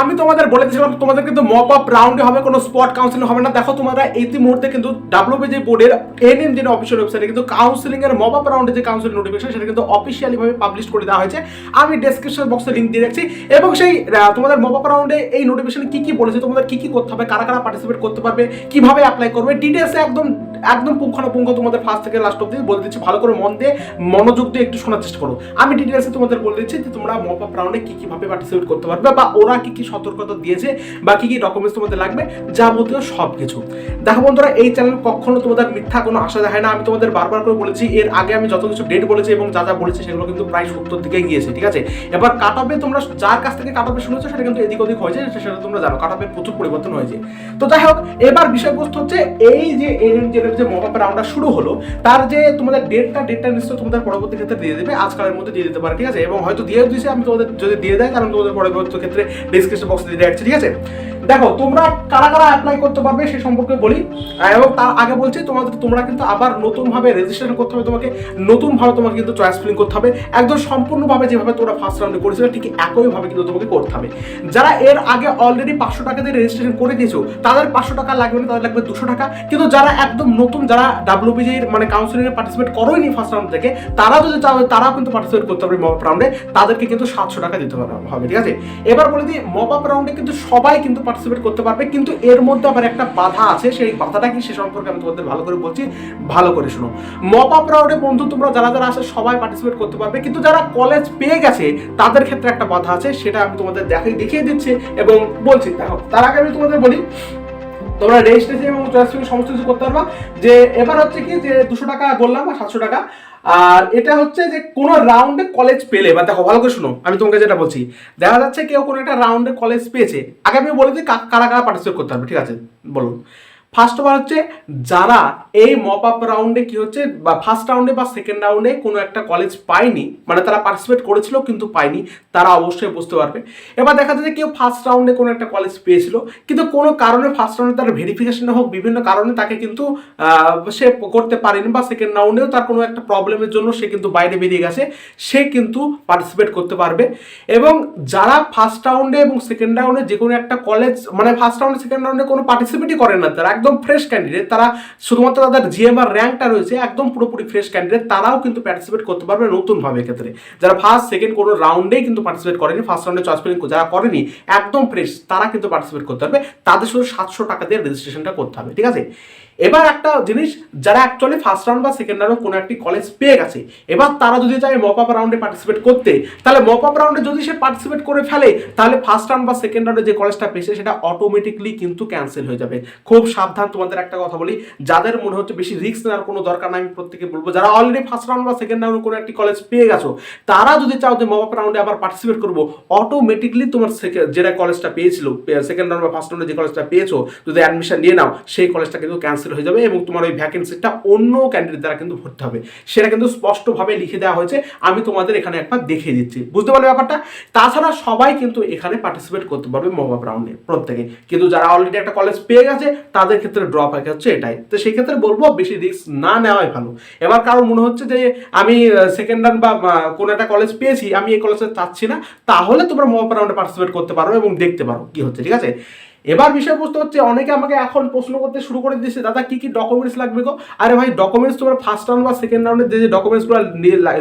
আমি তোমাদের বলে দিয়েছিলাম, তোমাদের কিন্তু মপ আপ রাউন্ডে হবে, কোনো স্পট কাউন্সিলিং হবে না। দেখো, তোমরা এই মুহূর্তে কিন্তু ডাব্লিউবিজি বোর্ডের এন এম যে অফিসিয়াল ওয়েবসাইটে কিন্তু কাউন্সিলিং এর মপ আপ রাউন্ডে যে কাউন্সিলিং নোটিফিকেশন সেটা কিন্তু অফিসিয়ালি ভাবে পাবলিশ করে দেওয়া হয়েছে। আমি ডেসক্রিপশন বক্সে লিংক দিয়ে রাখছি। এবং সেই তোমাদের মপ আপ রাউন্ডে এই নোটিফিকেশন কি কি বলেছে, তোমাদের কি কি করতে হবে, কারা কারা পার্টিসিপেট করতে পারবে, কীভাবে অ্যাপ্লাই করবে ডিটেলসে একদম একদম পুঙ্খানুপুঙ্খ তোমাদের ফার্স্ট থেকে লাস্ট অব্দি বলে দিচ্ছি। ভালো করে মন দিয়ে, মনোযোগ দিয়ে একটু শোনার চেষ্টা করো। আমি ডিটেলসে তোমাদের বলে দিচ্ছি যে তোমরা মপ আপ রাউন্ডে কি কীভাবে পার্টিসিপেট করতে পারবে বা ওরা কি কি সতর্কতা দিয়েছে বা কি কি ডকুমেন্টস তোমাদের লাগবে, যাবতীয় সব কিছু দেখো বন্ধুরা, এই চ্যানেল কখনো তোমাদের মিথ্যা কোনো আশা দেখায় না। আমি তোমাদের বারবার করে বলেছি, এর আগে আমি যত কিছু ডেট বলেছি এবং যা যা বলেছি সেগুলো কিন্তু প্রায় সত্তর দিকে গিয়েছে, ঠিক আছে? এবার কাট অফে তোমরা যার কাছ থেকে কাট অফে শুনেছো, সেটা কিন্তু এদিক ওদিক হয়েছে সেটা তোমরা জানো। কাট অফের প্রচুর পরিবর্তন হয়েছে। তো যাই হোক, এবার বিষয়বস্তু হচ্ছে, এই যে এনএনজের যে মহাপের রাউন্ডটা শুরু হলো, তার যে তোমাদের ডেটটা ডেটটা নিশ্চয়ই তোমাদের পরবর্তী ক্ষেত্রে দিয়ে দেবে। আজকালের মধ্যে দিয়ে দিতে পারে, ঠিক আছে? এবং হয়তো দিয়ে দিয়েছে আমি তোমাদের যদি দিয়ে দেয় কারণ তোমাদের পরবর্তী ক্ষেত্রে ডিসক্রিপশন বক্সে দিয়ে রাখছি ঠিক আছে? দেখো, তোমরা কারা কারা অ্যাপ্লাই করতে পারবে সে সম্পর্কে বলি। এবং তার আগে বলছি, তোমাদের, তোমরা কিন্তু আবার নতুনভাবে রেজিস্ট্রেশন করতে হবে, তোমাকে নতুনভাবে তোমাকে কিন্তু চয়েস ফিলিং করতে হবে। একদম সম্পূর্ণভাবে যেভাবে তোমরা ফার্স্ট রাউন্ডে করেছিলে, ঠিক একইভাবে কিন্তু তোমাকে করতে হবে। যারা এর আগে অলরেডি পাঁচশো টাকা দিয়ে রেজিস্ট্রেশন করে দিয়েছ, তাদের পাঁচশো টাকা লাগবে না, তাদের লাগবে দুশো টাকা। কিন্তু যারা একদম নতুন, যারা ডাব্লিউবিজির মানে কাউন্সিলিংয়ে পার্টিসিপেট করেনি ফার্স্ট রাউন্ড থেকে তারা যদি চাও, তারাও কিন্তু পার্টিসিপেট করতে পারবে মপ রাউন্ডে তাদেরকে কিন্তু সাতশো টাকা দিতে হবে ঠিক আছে? এবার বলে দিই মপ আপ রাউন্ডে কিন্তু সবাই কিন্তু পার্টিসিপেট করতে পারবে, কিন্তু এর মধ্যে আবার একটা বাধা আছে, সেই বাধাটা কি সে সম্পর্কে আমি তোমাদের ভালো করে বলছি, ভালো করে শোনো। মপ আপ রাউন্ডে বন্ধু, তোমরা যারা যারা আসে সবাই পার্টিসিপেট করতে পারবে, কিন্তু যারা কলেজ পেয়ে গেছে, তাদের ক্ষেত্রে একটা বাধা আছে, সেটা আমি তোমাদের দেখাই, দেখিয়ে দিচ্ছি এবং বলছি। দেখো, তার আগে আমি তোমাদের বলি, তোমরা রেজিস্ট্রেশন এবং সমস্ত কিছু করতে পারবা। যে, এবার হচ্ছে কি যে, দুশো টাকা বললাম বা সাতশো টাকা। আর এটা হচ্ছে যে কোনো রাউন্ডে কলেজ পেলে, বা দেখো, ভালো করে শুনো, আমি তোমাকে যেটা বলছি, দেখা যাচ্ছে কেউ কোনো একটা রাউন্ডে কলেজ পেয়েছে, আগে আমি বলে দিই কারা কারা পার্টিসিপেট করতে হবে ঠিক আছে? বলুন। ফার্স্ট অল হচ্ছে, যারা এই মপ আপ রাউন্ডে কি হচ্ছে, বা ফার্স্ট রাউন্ডে বা সেকেন্ড রাউন্ডে কোনো একটা কলেজ পায়নি মানে তারা পার্টিসিপেট করেছিল কিন্তু পায়নি, তারা অবশ্যই বুঝতে পারবে। এবার দেখা যাচ্ছে কেউ ফার্স্ট রাউন্ডে কোনো একটা কলেজ পেয়েছিল, কিন্তু কোনো কারণে ফার্স্ট রাউন্ডে তার ভেরিফিকেশন হোক, বিভিন্ন কারণে তাকে কিন্তু সে করতে পারেনি, বা সেকেন্ড রাউন্ডেও তার কোনো একটা প্রবলেমের জন্য সে কিন্তু বাইরে বেরিয়ে গেছে, সে কিন্তু পার্টিসিপেট করতে পারবে। এবং যারা ফার্স্ট রাউন্ডে এবং সেকেন্ড রাউন্ডে যে কোনো একটা কলেজ মানে ফার্স্ট রাউন্ডে সেকেন্ড রাউন্ডে কোনো পার্টিসিপেটই করেন না, তারা একদম ফ্রেশ ক্যান্ডিডেট তারা শুধুমাত্র তাদের জিএমআর র্যাঙ্কটা রয়েছে, একদম পুরোপুরি ফ্রেশ ক্যান্ডিডেট তারাও কিন্তু পার্টিসিপেট করতে পারবে নতুনভাবে এক্ষেত্রে। যারা ফার্স্ট সেকেন্ড কোনো রাউন্ডেই কিন্তু পার্টিসিপেট করেনি ফার্স্ট রাউন্ডে চয়েস ফিলিং যারা করেনি, একদম ফ্রেশ তারা কিন্তু পার্টিসিপেট করতে পারবে। তাদের শুধু সাতশো টাকা দিয়ে রেজিস্ট্রেশনটা করতে হবে, ঠিক আছে? এবার একটা জিনিস, যারা অ্যাকচুয়ালি ফার্স্ট রাউন্ড বা সেকেন্ড রাউন্ডে কোনো একটি কলেজ পেয়ে গেছে, এবার তারা যদি চায় মপ আপ রাউন্ডে পার্টিসিপেট করতে, তাহলে মপ আপ রাউন্ডে যদি সে পার্টিসিপেট করে ফেলে, তাহলে ফার্স্ট রাউন্ড বা সেকেন্ড রাউন্ডে যে কলেজটা পেয়েছে, সেটা অটোমেটিকলি কিন্তু ক্যান্সেল হয়ে যাবে। খুব সাবধান তোমাদের একটা কথা বলি, যাদের মনে হচ্ছে বেশি রিস্ক নেওয়ার কোনো দরকার নাই, আমি প্রত্যেকে বলব, যারা অলরেডি ফার্স্ট রাউন্ড বা সেকেন্ড রাউন্ডে কোনো একটি কলেজ পেয়ে গেছো, তারা যদি চাও যে মপ রাউন্ডে আবার পার্টিসিপেট করব অটোমেটিকলি তোমার যেটা কলেজটা পেয়েছিল সেকেন্ড রাউন্ড বা ফার্স্ট রাউন্ডে যে কলেজটা পেয়েছ, যদি অ্যাডমিশন নিয়ে নাও, সেই কলেজটা কিন্তু ক্যান্সেল হয়ে যাবে এবং তোমার ওই ভ্যাকেন্সিটা অন্য ক্যান্ডিডেট দ্বারা কিন্তু ভরতে হবে। সেটা কিন্তু স্পষ্টভাবে লিখে দেওয়া হয়েছে, আমি তোমাদের এখানে একবার দেখিয়ে দিচ্ছি। বুঝতে পারলে ব্যাপারটা? তাছাড়া সবাই কিন্তু এখানে পার্টিসিপেট করতে পারবে মব আপ রাউন্ডে প্রত্যেকে। কিন্তু যারা অলরেডি একটা কলেজ পেয়ে গেছে, তাদের ক্ষেত্রে ড্রপ হচ্ছে এটাই। তো সেই ক্ষেত্রে বলব বেশি রিস্ক না নেওয়াই ভালো। এবার কারও মনে হচ্ছে যে আমি সেকেন্ড রান বা কোনো একটা কলেজ পেয়েছি, আমি এই কলেজে চাচ্ছি না, তাহলে তোমরা মোবাইল রাউন্ডে পার্টিসিপেট করতে পারো এবং দেখতে পারো কি হচ্ছে, ঠিক আছে? এবার বিষয়বস্তু হচ্ছে, অনেকে আমাকে এখন প্রশ্ন করতে শুরু করে দিয়েছে দাদা, কি কি ডকুমেন্টস লাগবে গো? আরে ভাই ডকুমেন্টস তোমার ফার্স্ট রাউন্ড বা সেকেন্ড রাউন্ডে যে ডকুমেন্টসগুলো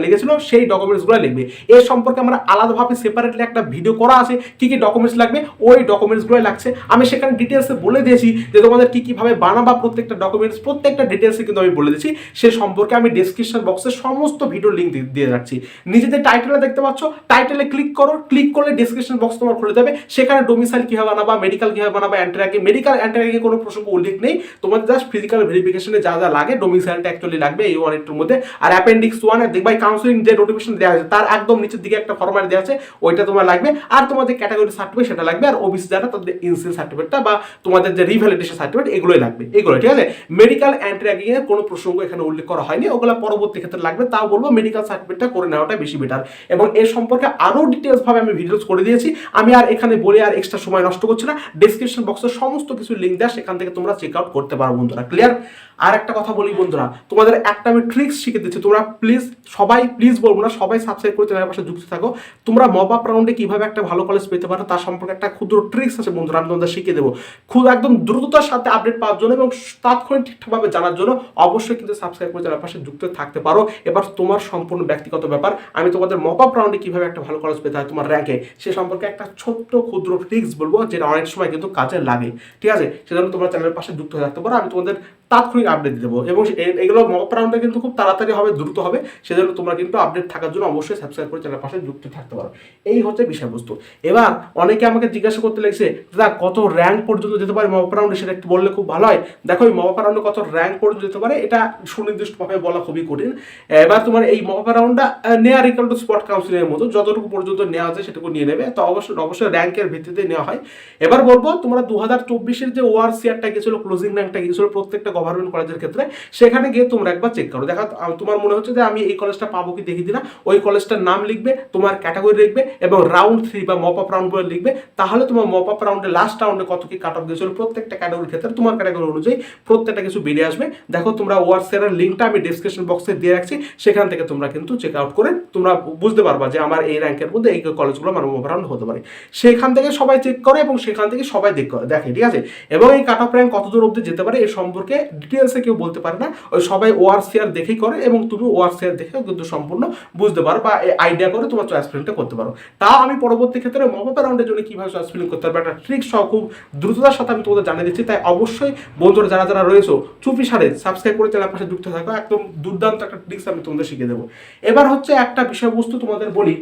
লেগেছিল, সেই ডকুমেন্টসগুলো লিখবে এর সম্পর্কে আমরা আলাদাভাবে সেপারেটলি একটা ভিডিও করা আছে, কি কি ডকুমেন্টস লাগবে, ওই ডকুমেন্টসগুলো লাগছে। আমি সেখানে ডিটেলসে বলে দিয়েছি যে তোমাদের কী কীভাবে বানাবা প্রত্যেকটা ডকুমেন্টস প্রত্যেকটা ডিটেলসে কিন্তু আমি বলে দিয়েছি। সে সম্পর্কে আমি ডেসক্রিপশন বক্সে সমস্ত ভিডিও লিঙ্ক দিয়ে রাখছি নিজেদের টাইটেলে দেখতে পাচ্ছ টাইটেলে ক্লিক করো ক্লিক করলে ডেসক্রিপশন বক্স তোমার খুলে যাবে। সেখানে ডোমিসাইল কীভাবে বানাবা মেডিকেল কীভাবে বানাবা অ্যান্টারাকে মেডিকেল অ্যান্টারাকে কোনো প্রসঙ্গ উল্লেখ নেই। তোমাদের জাস্ট ফিজিক্যাল ভেরিফিকেশনে যা যা লাগে ডোমিসাইলটা অ্যাকচুয়ালি লাগবে এই ওয়ান একটুর মধ্যে। আর অ্যাপেন্ডিক্স ওয়ান দেখবা কাউন্সিলিং যে নোটিফিকেশন দেওয়া হয়েছে তার একদম নিচের দিকে একটা ফরম্যাট দেওয়া আছে, ওইটা তোমার লাগবে। আর তোমাদের ক্যাটাগরি সার্টিফিকেট সেটা লাগবে, আর ওবিসি যারা, তাদের ইনসিল সার্টিফিকেটটা বা তোমাদের যে রিভ্যালিডেশন সার্টিফিকেট এগুলোই লাগবে। এগুলো, ঠিক আছে? মেডিকেল অ্যান্টারাকিং এর কোনো প্রসঙ্গ এখানে উল্লেখ করা হয়নি। ওগুলো পরবর্তী ক্ষেত্রে লাগবে, তাও বলব মেডিকেল সার্টিফিকেটটা করে নেওয়াটা বেশি বেটার এবং এর সম্পর্কে আরও ডিটেলস ভাবে আমি ভিডিওস করে দিয়েছি। আমি আর এখানে বলে আর এক্সট্রা সময় নষ্ট করছি না। ডেসক্রিপশন ডেসক্রিপশন বক্সে সমস্ত কিছু লিঙ্ক দেয়, সেখান থেকে তোমরা চেক আউট করতে পারো বন্ধুরা ক্লিয়ার আর একটা কথা বলি বন্ধুরা, তোমাদের একটা আমি ট্রিক্স শিখে দিচ্ছি, তোমরা প্লিজ সবাই প্লিজ বলব না, সবাই সাবস্ক্রাইব করে চ্যানেলের পাশে যুক্ত থাকো। তোমরা মপ আপ রাউন্ডে কীভাবে একটা ভালো কলেজ পেতে পারো, তার সম্পর্কে একটা ক্ষুদ্র ট্রিক্স আছে বন্ধুরা, আমি তোমাদের শিখিয়ে দেবো। খুব একদম দ্রুততার সাথে আপডেট পাওয়ার জন্য এবং তাৎক্ষণিক ঠিকঠাকভাবে জানার জন্য অবশ্যই কিন্তু সাবস্ক্রাইব করে চ্যানেলের পাশে যুক্ত থাকতে পারো। এবার তোমার সম্পূর্ণ ব্যক্তিগত ব্যাপার, আমি তোমাদের মপ আপ রাউন্ডে কীভাবে একটা ভালো কলেজ পেতে হয় তোমার র্যাঙ্কে সে সম্পর্কে একটা ছোট্ট ক্ষুদ্র ট্রিক্স বলব, যেটা অনেক সময় কিন্তু কাজে লাগে। ঠিক আছে? সেজন্য তোমরা চ্যানেলের পাশে যুক্ত হয়ে থাকতে পারো। আমি তোমাদের তাৎক্ষণিক আপডেট দেবো। এবং এগুলো মক কিন্তু খুব তাড়াতাড়ি হবে, দ্রুত হবে। সেজন্য তোমরা কিন্তু আপডেট থাকার জন্য অবশ্যই সাবস্ক্রাইব করে চ্যানেলের পাশে যুক্ত থাকতে পারো। এই হচ্ছে বিষয়বস্তু। এবার অনেকে আমাকে জিজ্ঞাসা করতে লেগেছে, দাদা, কত র্যাঙ্ক পর্যন্ত যেতে পারে মক রাউন্ডে সেটা একটু বললে খুব ভালো হয়। দেখো, এই কত র্যাঙ্ক পর্যন্ত যেতে পারে, এটা সুনির্দিষ্টভাবে বলা খুবই কঠিন। এবার তোমার এই মক রাউন্ডটা নেওয়ার ইকাল টু স্পট কাউন্সিলের মতো। যতটুকু পর্যন্ত নেওয়া যায় সেটুকু নিয়ে নেবে। তো অবশ্যই অবশ্যই র্যাঙ্কের ভিত্তিতে নেওয়া হয়। এবার বলব, তোমরা দু হাজার চব্বিশের যে ওয়ার সিয়ারটা গেছিল ক্লোজিং র্যাঙ্কটা গিয়েছিল, প্রত্যেকটা গভর্নমেন্ট কলেজের ক্ষেত্রে, সেখানে গিয়ে তোমরা একবার চেক করো। দেখা তোমার মনে হচ্ছে যে আমি এই কলেজটা পাবো কি দেখি দিনা ওই কলেজটার নাম লিখবে, তোমার ক্যাটাগরি লিখবে এবং রাউন্ড থ্রি বা মপ আপ রাউন্ড বলে লিখবে। তাহলে তোমার মপ আপ রাউন্ডে লাস্ট রাউন্ডে কত কি কাট অফ গেছিল প্রত্যেকটা ক্যাটাগরির ক্ষেত্রে তোমার ক্যাটাগরি অনুযায়ী প্রত্যেকটা কিছু বেরিয়ে আসবে। দেখো, তোমরা সেরার লিঙ্কটা আমি ডিসক্রিপশন বক্সে দিয়ে রাখছি, সেখান থেকে তোমরা কিন্তু চেক আউট করে তোমরা বুঝতে পারবা যে আমার এই র্যাঙ্কের মধ্যে এই কলেজগুলো আমার মপ রাউন্ড হতে পারে। সেখান থেকে সবাই চেক করে এবং সেখান থেকে সবাই দেখ, দেখে, ঠিক আছে? এবং এই কাট অফ র্যাঙ্ক কত দূর অব্দি যেতে পারে এ সম্পর্কে ডিটেলসে কেউ বলতে পারে না। ওই সবাই ওয়ার শেয়ার দেখেই করে এবং তুমি ওয়ার শেয়ার দেখেও কিন্তু সম্পূর্ণ বুঝতে পারো বা আইডিয়া করে তোমার চয়েস ফিলিংটা করতে পারো। তাও আমি পরবর্তী ক্ষেত্রে মপ রাউন্ডের জন্য কীভাবে চয়েস ফিলিং করতে পারবে একটা ট্রিক সহ খুব দ্রুততার সাথে আমি তোমাদের জানিয়ে দিচ্ছি। তাই অবশ্যই বন্ধুরা যারা যারা রয়েছে, চুপি সারে সাবস্ক্রাইব করে চ্যানেল পাশে যুক্ত থাকো। একদম দুর্দান্ত একটা ট্রিক্স আমি তোমাদের শিখিয়ে দেবো। এবার হচ্ছে একটা বিষয়বস্তু তোমাদের বলি,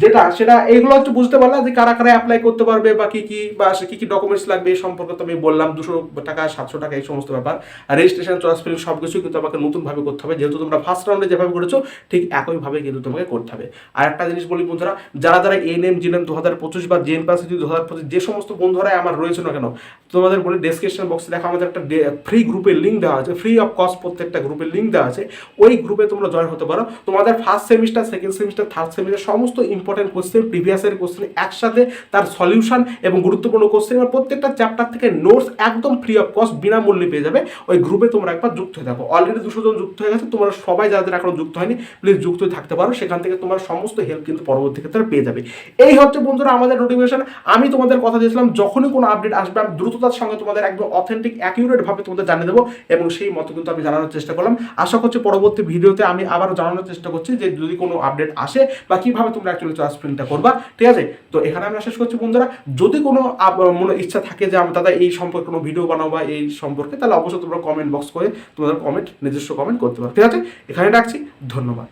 যেটা সেটা এইগুলো হচ্ছে বুঝতে পারলাম যে কারা কারা অ্যাপ্লাই করতে পারবে বা কি কি বা কি কি ডকুমেন্টস লাগবে এই সম্পর্কে তো আমি বললাম, দুশো টাকা, সাতশো টাকা এই সমস্ত ব্যাপার। রেজিস্ট্রেশন চয়েস ফিলিং সব কিছু কিন্তু আমাকে নতুনভাবে করতে হবে। যেহেতু তোমরা ফার্স্ট রাউন্ডে যেভাবে করেছ, ঠিক একইভাবে কিন্তু তোমাকে করতে হবে। আর একটা জিনিস বলি বন্ধুরা, যারা যারা এন এম জিএম দু হাজার পঁচিশ বা জেন পাস দু হাজার পঁচিশ যে সমস্ত বন্ধুরাই আমার রয়েছে না কেন, তোমাদের বলি ডেসক্রিপশন বক্সে দেখো আমাদের একটা ফ্রি গ্রুপের লিঙ্ক দেওয়া আছে ফ্রি অফ কস্ট প্রত্যেকটা গ্রুপের লিঙ্ক দেওয়া আছে। ওই গ্রুপে তোমরা জয়েন হতে পারো। তোমাদের first semester second semester third semester সমস্ত ইম্পর্টেন্ট কোশ্চেন প্রিভিয়াসের কোশ্চেন একসাথে তার সলিউশন এবং গুরুত্বপূর্ণ কোশ্চেন প্রত্যেকটা চ্যাপ্টার থেকে নোটস একদম ফ্রি অফ কস্ট বিনামূল্যে পেয়ে যাবে। ওই গ্রুপে তোমরা একবার যুক্ত হয়ে থাকো। অলরেডি দুশো জন যুক্ত হয়ে গেছে, তোমরা সবাই যাদের এখনও যুক্ত হয়নি প্লিজ যুক্ত হয়ে থাকতে পারো। সেখান থেকে তোমার সমস্ত হেল্প কিন্তু পরবর্তী ক্ষেত্রে পেয়ে যাবে। এই হচ্ছে বন্ধুরা আমাদের নোটিফিকেশন আমি তোমাদের কথা দিয়েছিলাম, যখনই কোনো আপডেট আসবে, আমি দ্রুততার সঙ্গে তোমাদের একদম অথেন্টিক অ্যাকিউরেট ভাবে তোমাদের জানিয়ে দেবো এবং সেই মতো কিন্তু আমি জানানোর চেষ্টা করলাম। আশা করছি পরবর্তী ভিডিওতে আমি আবারও জানানোর চেষ্টা করছি যে যদি কোনো আপডেট আসে বা কীভাবে তোমরা অ্যাকচুয়ালি চার্জ প্রিন্টটা করবা, ঠিক আছে? তো এখানে আমরা শেষ করছি বন্ধুরা। যদি কোনো মনে ইচ্ছা থাকে যে আমি দাদা এই সম্পর্কে কোনো ভিডিও বানাবো বা এই সম্পর্কে, তাহলে অবশ্যই তোমরা কমেন্ট বক্স করে তোমাদের কমেন্ট নিজস্ব কমেন্ট করতে পারো। ঠিক আছে? এখানে রাখছি ধন্যবাদ।